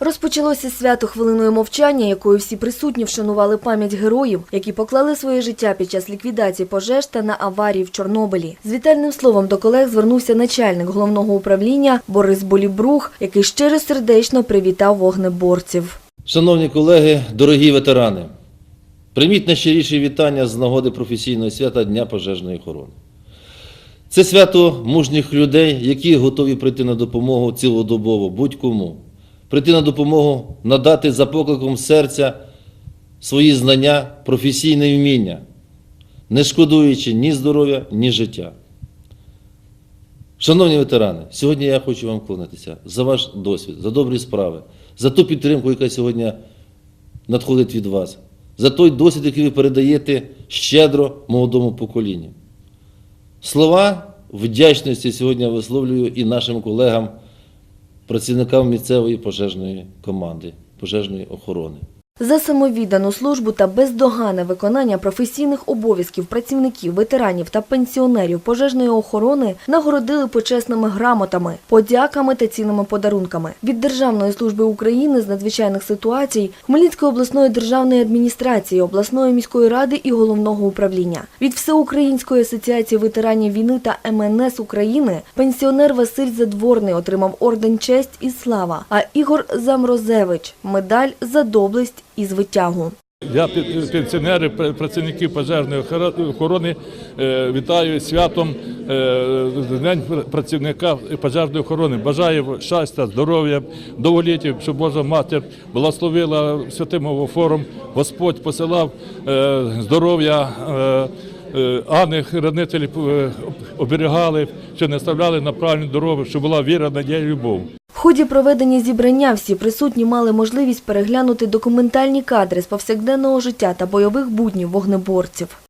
Розпочалося свято хвилиною мовчання, якою всі присутні вшанували пам'ять героїв, які поклали своє життя під час ліквідації пожеж та на аварії в Чорнобилі. З вітальним словом до колег звернувся начальник головного управління Борис Болібрух, який щиро сердечно привітав вогнеборців. Шановні колеги, дорогі ветерани, прийміть найщиріші вітання з нагоди професійного свята Дня пожежної охорони. Це свято мужніх людей, які готові прийти на допомогу цілодобово будь-кому, прийти на допомогу, надати за покликом серця свої знання, професійне вміння, не шкодуючи ні здоров'я, ні життя. Шановні ветерани, сьогодні я хочу вам вклонитися за ваш досвід, за добрі справи, за ту підтримку, яка сьогодні надходить від вас, за той досвід, який ви передаєте щедро молодому поколінню. Слова вдячності сьогодні висловлюю і нашим колегам, працівникам місцевої пожежної команди, пожежної охорони. За самовіддану службу та бездоганне виконання професійних обов'язків працівників, ветеранів та пенсіонерів пожежної охорони нагородили почесними грамотами, подяками та цінними подарунками від Державної служби України з надзвичайних ситуацій, Хмельницької обласної державної адміністрації, обласної міської ради і головного управління. Від Всеукраїнської асоціації ветеранів війни та МНС України пенсіонер Василь Задворний отримав орден честь і слава, а Ігор Замрозевич медаль за доблесть і звитягу. Я пенсіонери, пр- працівників пожежної охорони е, вітаю святом е, День працівника пожежної охорони. Бажаю щастя, здоров'я, довголіття, щоб Божа матір благословила святим офором. Господь посилав е, здоров'я. е, хранителі оберігали, що не ставляли на правильну дорогу, щоб була віра, надія любов. Ході проведення зібрання всі присутні мали можливість переглянути документальні кадри з повсякденного життя та бойових буднів вогнеборців.